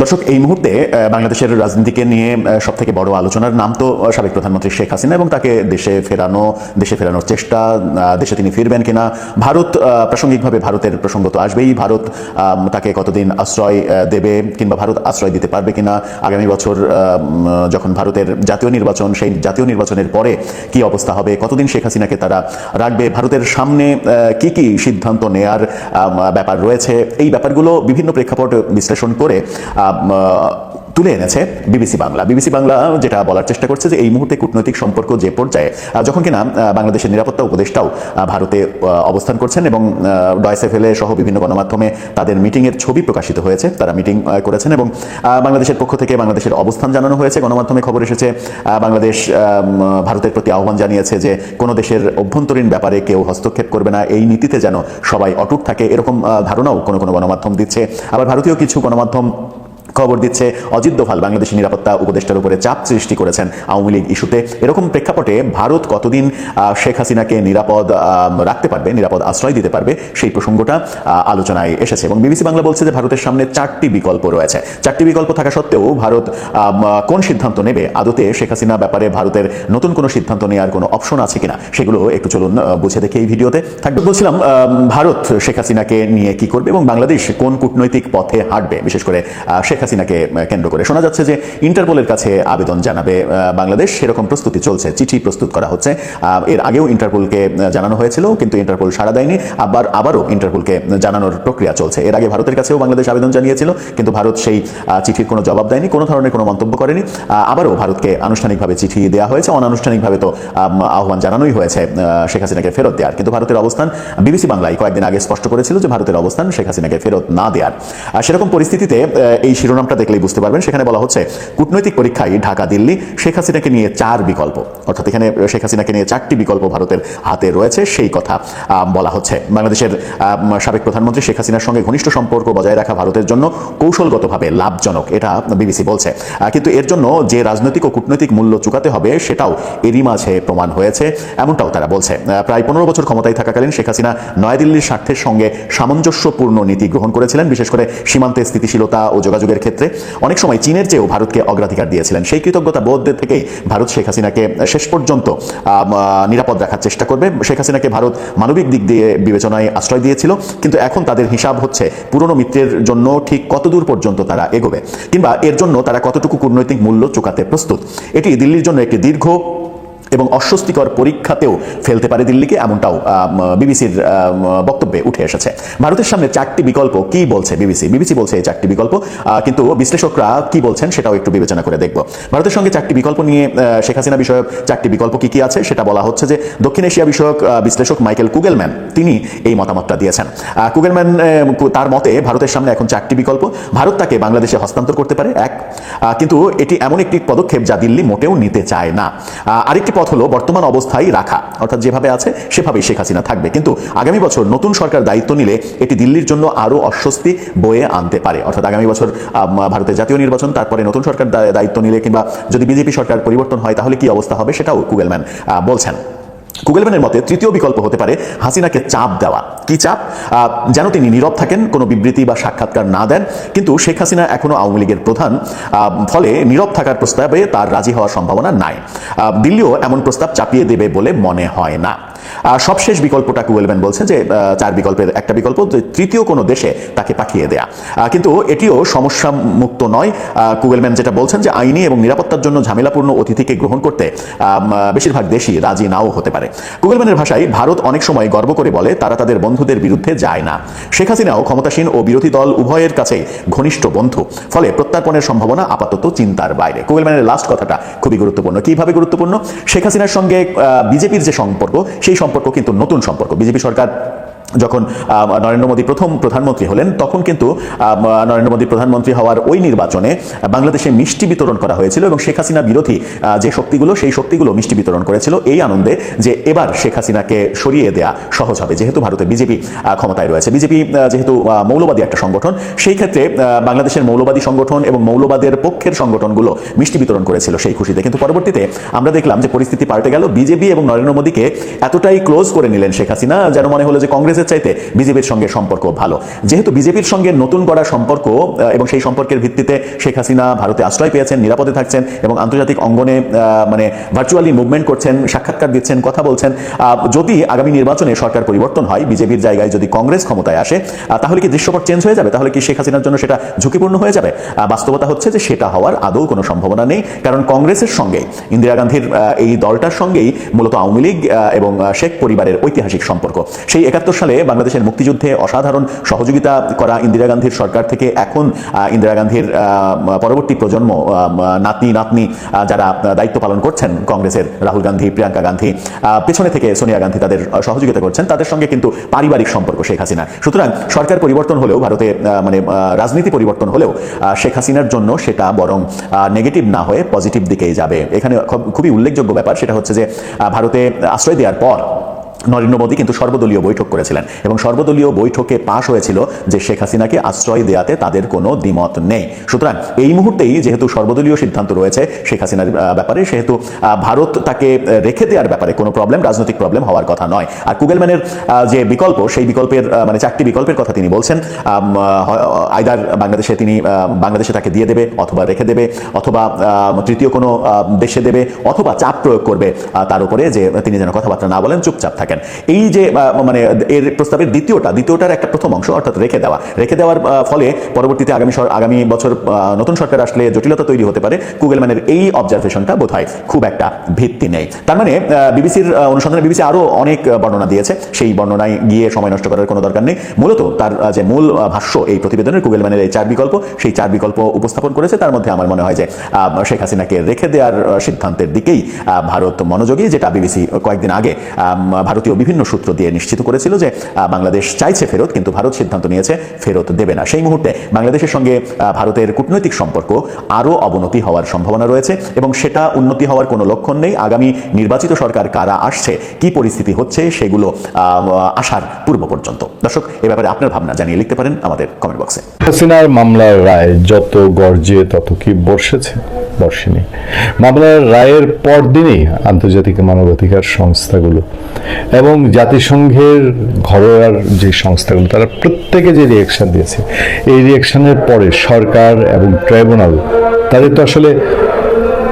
দর্শক, এই মুহূর্তে বাংলাদেশের রাজনীতিকে নিয়ে সব থেকে বড় আলোচনার নাম তো সাবেক প্রধানমন্ত্রী শেখ হাসিনা এবং তাকে দেশে ফেরানো, দেশে ফেরানোর চেষ্টা দেশে তিনি ফিরবেন কিনা? ভারত প্রাসঙ্গিকভাবে ভারতের প্রসঙ্গ তো আসবেই। ভারত তাকে কতদিন আশ্রয় দেবে কিংবা ভারত আশ্রয় দিতে পারবে কিনা? আগামী বছর যখন ভারতের জাতীয় নির্বাচন, সেই জাতীয় নির্বাচনের পরে কি অবস্থা হবে? কতদিন শেখ হাসিনাকে তারা রাখবে? ভারতের সামনে কি কি সিদ্ধান্ত নেয়ার ব্যাপার রয়েছে? এই ব্যাপারগুলো বিভিন্ন প্রেক্ষাপট বিশ্লেষণ করে তুলে এনেছে বিবিসি বাংলা। বিবিসি বাংলা যেটা বলার চেষ্টা করছে যে এই মুহূর্তে কূটনৈতিক সম্পর্ক যে পর্যায়ে যখন কিনা বাংলাদেশের নিরাপত্তা উপদেষ্টাও ভারতে অবস্থান করছেন এবং ডয়সে ফেলে সহ বিভিন্ন গণমাধ্যমে তাদের মিটিংয়ের ছবি প্রকাশিত হয়েছে। তারা মিটিং করেছেন এবং বাংলাদেশের পক্ষ থেকে বাংলাদেশের অবস্থান জানানো হয়েছে। গণমাধ্যমে খবর এসেছে বাংলাদেশ ভারতের প্রতি আহ্বান জানিয়েছে যে কোনো দেশের অভ্যন্তরীণ ব্যাপারে কেউ হস্তক্ষেপ করবে না। এই নীতিতে যেন সবাই অটুট থাকে, এরকম ধারণাও কোনো কোনো গণমাধ্যম দিচ্ছে। আবার ভারতীয় কিছু গণমাধ্যম খবর দিচ্ছে অজিত দোভাল, বাংলাদেশি নিরাপত্তা উপদেষ্টার উপরে চাপ সৃষ্টি করেছেন আওয়ামী লীগ ইস্যুতে। এরকম প্রেক্ষাপটে ভারত কতদিন শেখ হাসিনাকে নিরাপদ রাখতে পারবে, নিরাপদ আশ্রয় দিতে পারবে, সেই প্রসঙ্গটা আলোচনায় এসেছে। এবং বিবিসি বাংলা বলছে যে ভারতের সামনে চারটি বিকল্প রয়েছে। চারটি বিকল্প থাকা সত্ত্বেও ভারত কোন সিদ্ধান্ত নেবে? আদতে শেখ হাসিনা ব্যাপারে ভারতের নতুন কোনো সিদ্ধান্ত নেওয়ার কোনো অপশন আছে কিনা? সেগুলো একটু চলুন বুঝে দেখে এই ভিডিওতে। থাকবে বলছিলাম ভারত শেখ হাসিনাকে নিয়ে কি করবে এবং বাংলাদেশ কোন কূটনৈতিক পথে হাঁটবে? বিশেষ করে শেখ হাসিনাকে কেন্দ্র করে। শোনা যাচ্ছে যে ইন্টারপোলের কাছে আবেদন জানাবে বাংলাদেশ। সেরকম প্রস্তুতি চলছে, চিঠি প্রস্তুত করা হচ্ছে। এর আগেও ইন্টারপোলকে জানানো হয়েছিল, কিন্তু ইন্টারপোল সাড়া দেয়নি। আবার, আবারও ইন্টারপোলকে জানানোর প্রক্রিয়া চলছে। এর আগে ভারতের কাছেও বাংলাদেশ আবেদন জানিয়েছিল, কিন্তু ভারত সেই চিঠির কোনো জবাব দেয়নি, কোনো ধরনের কোনো মন্তব্য করেনি। আবারও ভারতকে আনুষ্ঠানিকভাবে চিঠি দেওয়া হয়েছে। অনানুষ্ঠানিকভাবে তো আহ্বান জানানোই হয়েছে শেখ হাসিনাকে ফেরত দেওয়ার কিন্তু ভারতের অবস্থান, বিবিসি বাংলায় কয়েকদিন আগে স্পষ্ট করেছিল যে ভারতের অবস্থান শেখ হাসিনাকে ফেরত না দেওয়ার সেরকম পরিস্থিতিতে এই শিরোনামটা দেখলেই বুঝতে পারবেন। সেখানে বলা হচ্ছে, কূটনৈতিক পরীক্ষায় ঢাকা, দিল্লি, শেখ হাসিনাকে নিয়ে চার বিকল্প। অর্থাৎ এখানে শেখ হাসিনাকে নিয়ে চারটি বিকল্প ভারতের হাতে রয়েছে। সেই কথা বলা হচ্ছে, বাংলাদেশের সাবেক প্রধানমন্ত্রী শেখ হাসিনার সঙ্গে ঘনিষ্ঠ সম্পর্ক বজায় রাখা ভারতের জন্য কৌশলগতভাবে লাভজনক, এটা বিবিসি বলছে। কিন্তু এর জন্য যে রাজনৈতিক ও কূটনৈতিক মূল্য চুকাতে হবে, সেটাও এরই মাঝে প্রমাণ হয়েছে, এমনটাও তারা বলছে। প্রায় পনেরো বছর ক্ষমতায় থাকাকালীন শেখ হাসিনা নয়াদিল্লির স্বার্থের সঙ্গে সামঞ্জস্যপূর্ণ নীতি গ্রহণ করেছিলেন। বিশেষ করে সীমান্তে স্থিতিশীলতা ও যোগাযোগের ক্ষেত্রে অনেক সময় চীনের চেয়েও ভারতকে অগ্রাধিকার দিয়েছিলেন। সেই কৃতজ্ঞতা বোধ থেকেই ভারত শেখ হাসিনাকে শেষ পর্যন্ত নিরাপদ রাখার চেষ্টা করবে। শেখ হাসিনাকে ভারত মানবিক দিক দিয়ে বিবেচনায় আশ্রয় দিয়েছিল, কিন্তু এখন তাদের হিসাব হচ্ছে পুরনো মিত্রের জন্য ঠিক কতদূর পর্যন্ত তারা এগোবে। কিংবা এর জন্য তারা কতটুকু কূটনৈতিক মূল্য চুকাতে প্রস্তুত? এটি দিল্লির জন্য একটি দীর্ঘ এবং অস্বস্তিকর পরীক্ষাতেও ফেলতে পারে দিল্লিকে, এমনটাও বিবিসির বক্তব্যে উঠে এসেছে। ভারতের সামনে চারটি বিকল্প, কি বলছে বিবিসি? বিবিসি বলছে এই চারটি বিকল্প কিন্তু বিশ্লেষকরা কি বলছেন সেটাও একটু বিবেচনা করে দেখব। ভারতের সঙ্গে চারটি বিকল্প নিয়ে শেখ হাসিনা বিষয়ক চারটি বিকল্প কি কি আছে? সেটা বলা হচ্ছে যে দক্ষিণ এশিয়া বিষয়ক বিশ্লেষক মাইকেল কুগেলম্যান, তিনি এই মতামতটা দিয়েছেন। কুগেলম্যান তার মতে ভারতের সামনে এখন চারটি বিকল্প, ভারত তাকে বাংলাদেশে হস্তান্তর করতে পারে, এক। কিন্তু এটি এমন একটি পদক্ষেপ যা দিল্লি মোটেও নিতে চায় না। আরেকটি পথ হলো বর্তমান অবস্থায় রাখা। অর্থাৎ যেভাবে আছে, সেভাবেই শেখ হাসিনা থাকবে। কিন্তু আগামী বছর নতুন সরকার দায়িত্ব নিলে এটি দিল্লির জন্য আরও অস্বস্তি বয়ে আনতে পারে। অর্থাৎ আগামী বছর ভারতের জাতীয় নির্বাচন, তারপরে নতুন সরকার দায়িত্ব নিলে কিংবা যদি বিজেপি সরকার পরিবর্তন হয়, তাহলে কি অবস্থা হবে সেটাও কুগেলম্যান বলছেন। কুগেলম্যানের মতে তৃতীয় বিকল্প হতে পারে হাসিনাকে চাপ দেওয়া। কি চাপ? যেন তিনি নীরব থাকেন, কোনো বিবৃতি বা সাক্ষাৎকার না দেন। কিন্তু শেখ হাসিনা এখনও আওয়ামী লীগের প্রধান ফলে নীরব থাকার প্রস্তাবে তার রাজি হওয়ার সম্ভাবনা নাই। দিল্লিও এমন প্রস্তাব চাপিয়ে দেবে বলে মনে হয় না। আহ, সবশেষ বিকল্পটা কুয়েলম্যান বলছে যে চার বিকল্পের একটা বিকল্প তৃতীয় কোনো দেশে তাকে পাঠিয়ে দেয়া। কিন্তু এটিও সমস্যা মুক্ত নয় কুয়েলম্যান যেটা বলছেন যে আইনি এবং নিরাপত্তার জন্য ঝামেলাপূর্ণ অতিথিকে গ্রহণ করতে বেশিরভাগ দেশই রাজি নাও হতে পারে। কুগেলম্যানের ভাষায় ভারত অনেক সময় গর্ব করে বলে তারা তাদের বন্ধুদের বিরুদ্ধে যায় না। শেখ হাসিনাও ক্ষমতাসীন ও বিরোধী দল উভয়ের কাছেই ঘনিষ্ঠ বন্ধু। ফলে প্রত্যার্পণের সম্ভাবনা আপাতত চিন্তার বাইরে। কুগেলম্যানের লাস্ট কথাটা খুবই গুরুত্বপূর্ণ। কীভাবে গুরুত্বপূর্ণ? শেখ হাসিনার সঙ্গে বিজেপির যে সম্পর্ক সেই সম্পর্ক কিন্তু নতুন সম্পর্ক। বিজেপি সরকার যখন নরেন্দ্র মোদী প্রথম প্রধানমন্ত্রী হলেন, তখন কিন্তু নরেন্দ্র মোদী প্রধানমন্ত্রী হওয়ার ওই নির্বাচনে বাংলাদেশে মিষ্টি বিতরণ করা হয়েছিল এবং শেখ হাসিনা বিরোধী যে শক্তিগুলো, সেই শক্তিগুলো মিষ্টি বিতরণ করেছিল এই আনন্দে যে এবার শেখ হাসিনাকে সরিয়ে দেয়া সহজ হবে। যেহেতু ভারতে বিজেপি ক্ষমতায় রয়েছে। বিজেপি যেহেতু মৌলবাদী একটা সংগঠন, সেই ক্ষেত্রে বাংলাদেশের মৌলবাদী সংগঠন এবং মৌলবাদের পক্ষের সংগঠনগুলো মিষ্টি বিতরণ করেছিল সেই খুশিতে। কিন্তু পরবর্তীতে আমরা দেখলাম যে পরিস্থিতি পাল্টে গেল। বিজেপি এবং নরেন্দ্র মোদীকে এতটাই ক্লোজ করে নিলেন শেখ হাসিনা, যেন মনে হলো যে কংগ্রেস কংগ্রেসের চাইতে বিজেপির সঙ্গে সম্পর্ক ভালো। যেহেতু বিজেপির সঙ্গে নতুন গড়া সম্পর্ক এবং সেই সম্পর্কের ভিত্তিতে শেখ হাসিনা ভারতে আশ্রয় পেয়েছেন, নিরাপদে থাকছেন, এবং আন্তর্জাতিক অঙ্গনে মানে ভার্চুয়ালি মুভমেন্ট করছেন, সাক্ষাৎকার দিচ্ছেন, কথা বলছেন যদি আগামী নির্বাচনে সরকার পরিবর্তন হয়, বিজেপির জায়গায় যদি কংগ্রেস ক্ষমতায় আসে তাহলে কি দৃশ্যপট চেঞ্জ হয়ে যাবে? তাহলে কি শেখ হাসিনার জন্য সেটা ঝুঁকিপূর্ণ হয়ে যাবে? বাস্তবতা হচ্ছে যে সেটা হওয়ার আদৌ কোনো সম্ভাবনা নেই, কারণ কংগ্রেসের সঙ্গে ইন্দিরা গান্ধীর এই দলটার সঙ্গেই মূলত আওয়ামী লীগ এবং শেখ পরিবারের ঐতিহাসিক সম্পর্ক। সেই একাত্তর সালে বাংলাদেশের মুক্তিযুদ্ধে অসাধারণ সহযোগিতা করা ইন্দিরা গান্ধীর সরকার থেকে এখন ইন্দিরা গান্ধীর পরবর্তী প্রজন্ম নাতনি নাতনি যারা দায়িত্ব পালন করছেন কংগ্রেসের রাহুল গান্ধী, প্রিয়াঙ্কা গান্ধী পেছনে থেকে সোনিয়া গান্ধী তাদের সহযোগিতা করছেন, তাদের সঙ্গে কিন্তু পারিবারিক সম্পর্ক শেখ হাসিনা সুতরাং সরকার পরিবর্তন হলেও, ভারতে মানে রাজনীতি পরিবর্তন হলেও শেখ হাসিনার জন্য সেটা বরং নেগেটিভ না হয়ে পজিটিভ দিকেই যাবে। এখানে খুব- খুবই উল্লেখযোগ্য ব্যাপার, সেটা হচ্ছে যে ভারতে আশ্রয় দেওয়ার পর নরেন্দ্র মোদী কিন্তু সর্বদলীয় বৈঠক করেছিলেন এবং সর্বদলীয় বৈঠকে পাশ হয়েছিল যে শেখ হাসিনাকে আশ্রয় দেওয়াতে তাদের কোনো দ্বিমত নেই। সুতরাং এই মুহূর্তেই যেহেতু সর্বদলীয় সিদ্ধান্ত রয়েছে শেখ হাসিনার ব্যাপারে, সেহেতু ভারত তাকে রেখে দেওয়ার ব্যাপারে কোনো প্রবলেম রাজনৈতিক প্রবলেম হওয়ার কথা নয়। আর কুগেলম্যানের যে বিকল্প, সেই বিকল্পের মানে চারটি বিকল্পের কথা তিনি বলছেন আইদার বাংলাদেশে তিনি বাংলাদেশে তাকে দিয়ে দেবে অথবা রেখে দেবে অথবা তৃতীয় কোনো দেশে দেবে অথবা চাপ প্রয়োগ করবে তার উপরে যে তিনি যেন কথাবার্তা না বলেন, চুপচাপ থাকেন। এই যে মানে এর প্রস্তাবের দ্বিতীয়টা দ্বিতীয়টার একটা প্রথম অংশ অর্থাৎ রেখে দেওয়া। রেখে দেওয়ার ফলে পরবর্তীতে আগামী আগামী বছর নতুন সরকার আসলে জটিলতা তৈরি হতে পারে। কুগেলম্যানের এই অবজারভেশনটা বোধ খুব একটা ভিত্তি নেই। তার মানে বিবিসির অনুসন্ধানে বিবিসি আরও অনেক বর্ণনা দিয়েছে। সেই বর্ণনায় গিয়ে সময় নষ্ট করার কোনো দরকার নেই। মূলত তার যে মূল ভাষ্য এই প্রতিবেদনের কুগেলম্যানের এই চার বিকল্প সেই চার বিকল্প উপস্থাপন করেছে। তার মধ্যে আমার মনে হয় যে শেখ হাসিনাকে রেখে দেওয়ার সিদ্ধান্তের দিকেই ভারত মনোযোগী যেটা বিবিসি কয়েকদিন আগে আম, ভারতীয় বিভিন্ন সূত্র দিয়ে নিশ্চিত করেছিল যে বাংলাদেশ চাইছে ফেরত, কিন্তু ভারত সিদ্ধান্ত নিয়েছে ফেরত দেবে না। সেই মুহূর্তে বাংলাদেশের সঙ্গে ভারতের কূটনৈতিক সম্পর্ক আরও অবনতি হওয়ার সম্ভাবনা রয়েছে এবং সেটা উন্নতি হওয়ার কোনো লক্ষণ নেই। আগামী নির্বাচিত সরকার কারা আসছে, কি পরিস্থিতি হচ্ছে, সেগুলো আসার পূর্ব পর্যন্ত। দর্শক, এ ব্যাপারে আপনার ভাবনা জানিয়ে লিখতে পারেন আমাদের কমেন্ট বক্সে হাসিনার মামলার রায় যত গর্জে তত কি বর্ষেছে? বর্ষেনি মামলার রায়ের পরদিনই আন্তর্জাতিক মানবাধিকার সংস্থাগুলো এবং জাতিসংঘের ঘরোয়ার যে সংস্থাগুলো, তারা প্রত্যেকে যে রিয়েকশন দিয়েছে, এই রিয়েকশনের পরে সরকার এবং ট্রাইব্যুনাল তাদের তো আসলে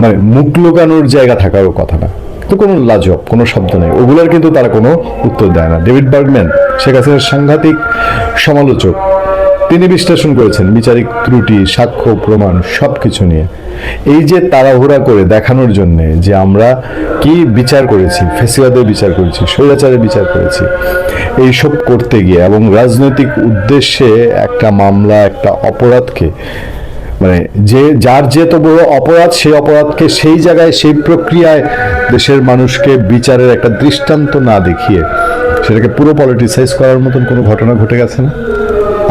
মানে মুখ লুকানোর জায়গা থাকারও কথা না। তো কোনো লাজব কোনো শব্দ নেই। ওগুলোর কিন্তু তারা কোনো উত্তর দেয় না। ডেভিড বার্গম্যান, শেখ হাসিনার সাংঘাতিক সমালোচক তিনি বিশ্লেষণ করেছেন বিচারিক ত্রুটি, সাক্ষ্য, প্রমাণ সব কিছু নিয়ে। এই যে তাড়াহুড়া করে দেখানোর জন্য যে আমরা কি বিচার করেছি ফেসিবাদের বিচার করেছি স্বৈরাচারের বিচার করেছি, এইসব করতে গিয়ে এবং রাজনৈতিক উদ্দেশ্যে একটা মামলা, একটা অপরাধকে মানে যে, যার যে তো বড় অপরাধ, সেই অপরাধকে সেই জায়গায়, সেই প্রক্রিয়ায় দেশের মানুষকে বিচারের একটা দৃষ্টান্ত না দেখিয়ে সেটাকে পুরো পলিটিসাইজ করার মতন কোনো ঘটনা ঘটে গেছে না?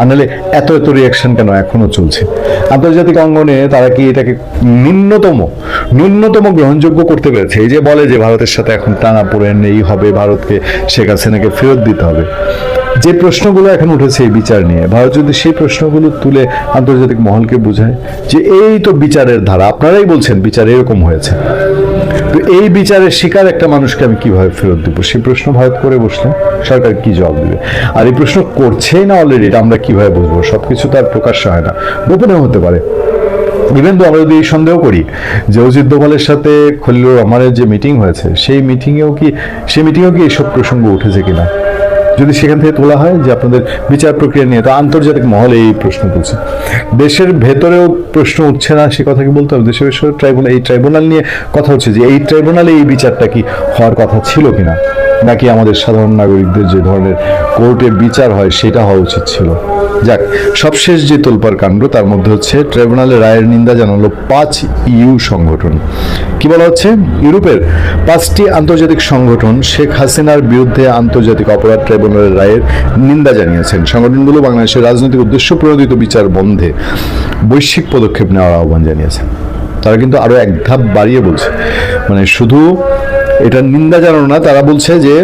আর নাহলে এত এত রিয়াকশন কেন? এখনও চলছে। আন্তর্জাতিক অঙ্গনে তারা কি এটাকে ন্যূনতম ন্যূনতম গ্রহণযোগ্য করতে পেরেছে? এই যে বলে যে ভারতের সাথে এখন টানা পড়ে নেই হবে, ভারতকে শেখ হাসিনাকে ফেরত দিতে হবে। যে প্রশ্নগুলো এখন উঠেছে এই বিচার নিয়ে, ভারত যদি সেই প্রশ্নগুলো তুলে আন্তর্জাতিক মহলকে বোঝায়, যে এই তো বিচারের ধারা, আপনারাই বলছেন বিচার এরকম হয়েছে। এই বিচারের শিকার একটা মানুষকে আমি কীভাবে ফেরত দেবো? সেই প্রশ্ন ভারত করে বসলে সরকার কি জবাব দেবে? আর এই প্রশ্ন করছেই না অলরেডি আমরা কীভাবে বুঝব? সবকিছু তার প্রকাশ্য হয় না। গোপনেও হতে পারে। ইভেন তো আমরা যদি এই সন্দেহ করি যে অজিত দোভালের সাথে খলিলুর রহমানের যে মিটিং হয়েছে, সেই মিটিংয়েও কি সেই মিটিংয়েও কি এইসব প্রসঙ্গ উঠেছে কিনা? যদি সেখান থেকে তোলা হয় যে আপনাদের বিচার প্রক্রিয়া নিয়ে, তো আন্তর্জাতিক মহলে এই প্রশ্ন তুলছে। দেশের ভেতরেও প্রশ্ন উঠছে না সে কথা কি বলতে হবে। দেশের ট্রাইব্যুনাল এই ট্রাইব্যুনাল নিয়ে কথা হচ্ছে যে এই ট্রাইব্যুনালে এই বিচারটা কি হওয়ার কথা ছিল কিনা? নাকি আমাদের সাধারণ নাগরিকদের যে ধরনের কোর্টে বিচার হয় সেটা হওয়া উচিত ছিল? যাক, সবশেষ যে তোলপার কাণ্ড, তার মধ্যে হচ্ছে ট্রাইব্যুনালের রায়ের নিন্দা জানালো পাঁচ ইউ সংগঠন। কি বলা হচ্ছে? ইউরোপের পাঁচটি আন্তর্জাতিক সংগঠন শেখ হাসিনার বিরুদ্ধে আন্তর্জাতিক অপরাধ ট্রাইব্যুনালের রায়ের নিন্দা জানিয়েছেন। সংগঠনগুলো বাংলাদেশের রাজনৈতিক উদ্দেশ্য প্রণোদিত বিচার বন্ধে বৈশ্বিক পদক্ষেপ নেওয়ার আহ্বান জানিয়েছেন। তারা কিন্তু আরও এক ধাপ বাড়িয়ে বলছে। মানে শুধু এটা নিন্দা জানানো না, তারা বলছে যে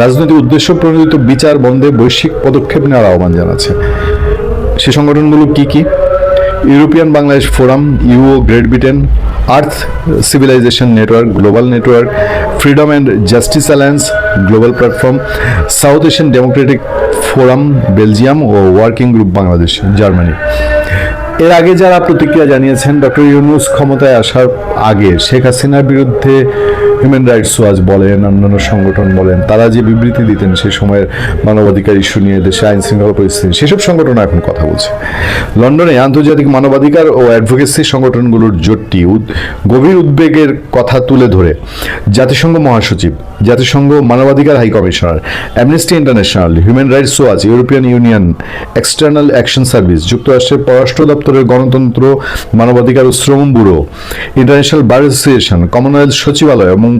রাজনৈতিক উদ্দেশ্য প্রণোদিত বিচার বন্ধে বৈশ্বিক পদক্ষেপ নেওয়ার আহ্বান জানাচ্ছে। সে সংগঠনগুলো কি কি? European Bangladesh forum ইউও Great Britain, earth civilization network, global network, freedom and justice alliance, global platform, South Asian democratic forum, Belgium O working group Bangladesh, Germany. এর আগে যারা প্রতিক্রিয়া জানিয়েছেন, ডক্টর ইউনুস ক্ষমতায় আসার আগে শেখ হাসিনার বিরুদ্ধে হিউম্যান রাইটস ওয়াচ বলেন, অন্যান্য সংগঠন বলেন, তারা যে বিবৃতি দিতেন সেই সময়ের মানবাধিকার ইস্যু নিয়ে দেশে আইন শৃঙ্খলা পরিস্থিতি সেসব সংগঠন এখন কথা বলছে। লন্ডনে আন্তর্জাতিক মানবাধিকার ও অ্যাডভোকেসি সংগঠনগুলোর জোটটি গভীর উদ্বেগের কথা তুলে ধরে। জাতিসংঘ মহাসচিব, জাতিসংঘ মানবাধিকার high commissioner Amnesty International Human Rights Watch European Union external action service যুক্তরাষ্ট্রের পররাষ্ট্র দপ্তরের গণতন্ত্র, মানবাধিকার ও শ্রম bureau international bar association Commonwealth সচিবালয় এবং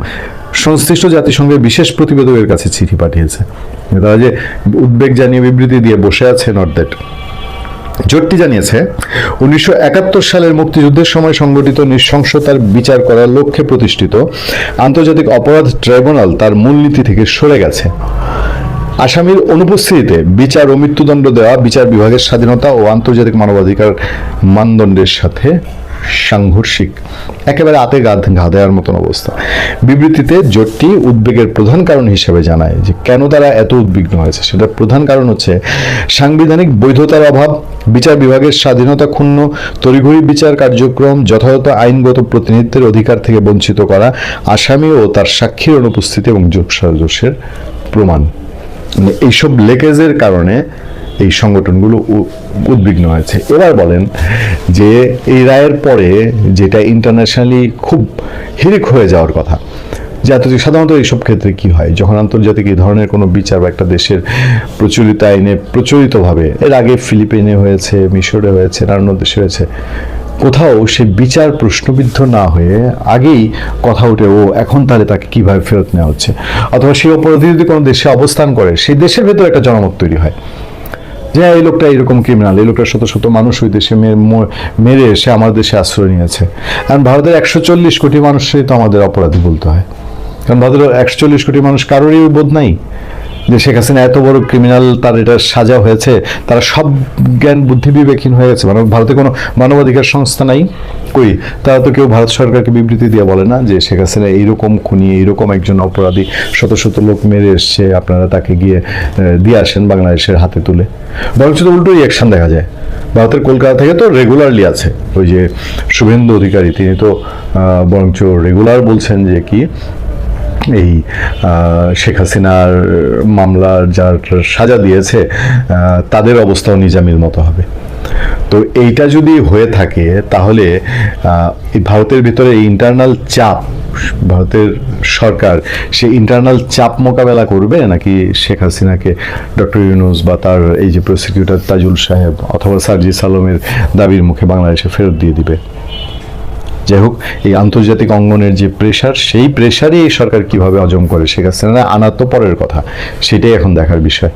সংশ্লিষ্ট জাতিসংঘের বিশেষ প্রতিবেদকের কাছে চিঠি পাঠিয়েছে। তারা যে উদ্বেগ জানিয়ে বিবৃতি দিয়ে বসে আছে নট দ্যাট জোটটি জানিয়েছে, উনিশশো একাত্তর সালের মুক্তিযুদ্ধের সময় সংগঠিত নৃশংসতার বিচার করার লক্ষ্যে প্রতিষ্ঠিত আন্তর্জাতিক অপরাধ ট্রাইব্যুনাল তার মূলনীতি থেকে সরে গেছে। আসামির অনুপস্থিতিতে বিচার ও মৃত্যুদণ্ড দেওয়া, বিচার বিভাগের স্বাধীনতা ও আন্তর্জাতিক মানবাধিকার মানদণ্ডের সাথে সাংঘর্ষিক, একেবারে আতে গা ঘা দেওয়ার মতন অবস্থা। বিবৃতিতে জোটটি উদ্বেগের প্রধান কারণ হিসেবে জানায় যে কেন তারা এত উদ্বিগ্ন হয়েছে। সেটার প্রধান কারণ হচ্ছে সাংবিধানিক বৈধতার অভাব, বিচার বিভাগের স্বাধীনতা ক্ষুণ্ণ, তড়িঘড়ি বিচার কার্যক্রম, যথাযথ আইনগত প্রতিনিধিত্বের অধিকার থেকে বঞ্চিত করা, আসামি ও তার সাক্ষীর অনুপস্থিতি এবং যোগসাজসের প্রমাণ। মানে এইসব লেকেজের কারণে এই সংগঠনগুলো উদ্বিগ্ন হয়েছে এবার বলেন যে এই রায়ের পরে যেটা ইন্টারন্যাশনালি খুব হিরিক হয়ে যাওয়ার কথা, যে আন্তর্জাতিক সাধারণত এইসব ক্ষেত্রে কি হয়? যখন আন্তর্জাতিক এই ধরনের কোনো বিচার বা একটা দেশের প্রচলিত আইনে প্রচলিতভাবে, এর আগে ফিলিপিনে হয়েছে, মিশরে হয়েছে নানান দেশে হয়েছে, কোথাও সে বিচার প্রশ্নবিদ্ধ না হয়ে আগেই কথা উঠে, ও, এখন তাহলে তাকে কীভাবে ফেরত নেওয়া হচ্ছে? অথবা সেই অপরাধী যদি কোনো দেশে অবস্থান করে, সেই দেশের ভেতরে একটা জনমত তৈরি হয়। যে, এই লোকটা এরকম ক্রিমিনাল এই লোকটা শত শত মানুষ ওই দেশে মেরে- মেরে এসে আমার দেশে আশ্রয় নিয়েছে। কারণ ভারতের একশো চল্লিশ কোটি মানুষই তো আমাদের অপরাধী বলতে হয়। কারণ ভারতের একশো চল্লিশ কোটি মানুষ কারোরই বোধ নাই। যে শেখ হাসিনা এত বড় ক্রিমিনাল তার এটা সাজা হয়েছে, তারা সব জ্ঞান বুদ্ধি বিবেকহীন হয়ে গেছে। মানে ভারতে কোনো মানবাধিকার সংস্থা নাই। কই? তারা তো কেউ ভারত সরকারকে বিবৃতি দিয়ে বলে না যে শেখ হাসিনা এইরকম খুনি, এইরকম একজন অপরাধী, শত শত লোক মেরে এসছে, আপনারা তাকে গিয়ে দিয়ে আসেন বাংলাদেশের হাতে তুলে। বরঞ্চ তো উল্টো রিয়াকশন দেখা যায়। ভারতের কলকাতা থেকে তো রেগুলারলি আছে। ওই যে শুভেন্দু অধিকারী, তিনি তো বরঞ্চ রেগুলার বলছেন যে কি এই শেখ হাসিনার মামলার যার সাজা দিয়েছে তাদের অবস্থাও নিজামির মতো হবে। তো এইটা যদি হয়ে থাকে, তাহলে ভারতের ভিতরে এই ইন্টারনাল চাপ, ভারতের সরকার, সে ইন্টারনাল চাপ মোকাবেলা করবে নাকি শেখ হাসিনাকে ডক্টর ইউনুস বা তার এই যে প্রসিকিউটর তাজুল সাহেব অথবা সার্জিস সালমের দাবির মুখে বাংলাদেশে ফেরত দিয়ে দিবে? যাই হোক, এই আন্তর্জাতিক অঙ্গনের যে প্রেশার সেই প্রেশারই এই সরকার কীভাবে অজম করে শেখ হাসিনা? আনা তো পরের কথা, সেটাই এখন দেখার বিষয়।